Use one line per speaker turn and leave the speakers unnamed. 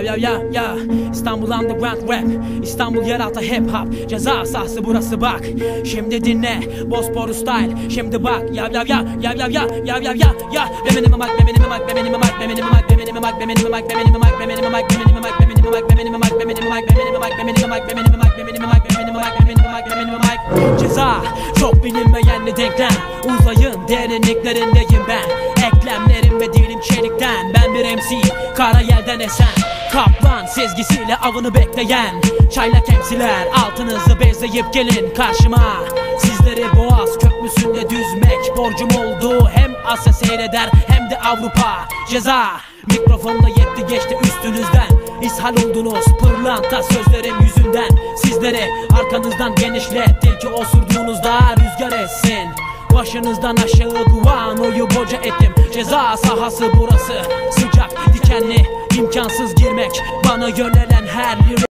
Ya ya ya ya İstanbul Underground Rap İstanbul yeraltı hip hop Ceza sahası burası bak Şimdi dinle Bosporus style Şimdi bak Ya ya ya ya ya ya ya ya ya ya Bemenime mak bemenime mak bemenime mak bemenime mak bemenime mak bemenime mak bemenime mak bemenime mak bemenime mak bemenime mak bemenime mak bemenime mak bemenime mak bemenime mak bemenime mak bemenime mak bemenime mak bemenime mak bemenime mak Ceza çok bilinmeyenli denklem Uzayın derinliklerindeyim ben Eklemlerim ve dilim çelikten Ben bir MC kara yelden esen Kaplan sezgisiyle avını bekleyen Çaylak emsiler altınızı bezleyip gelin karşıma. Sizleri boğaz köprüsünde düzmek borcum oldu. Hem Asya seyreder hem de Avrupa Ceza. Mikrofonda yetti geçti üstünüzden. İshal oldunuz pırlanta sözlerim yüzünden. Sizleri arkanızdan genişlettim ki osurduğunuzda rüzgar etsin. Başınızdan aşağı Guano'yu boca ettim. Ceza sahası burası Sıcak dikenli imkansız girmek Bana yönelen her lirik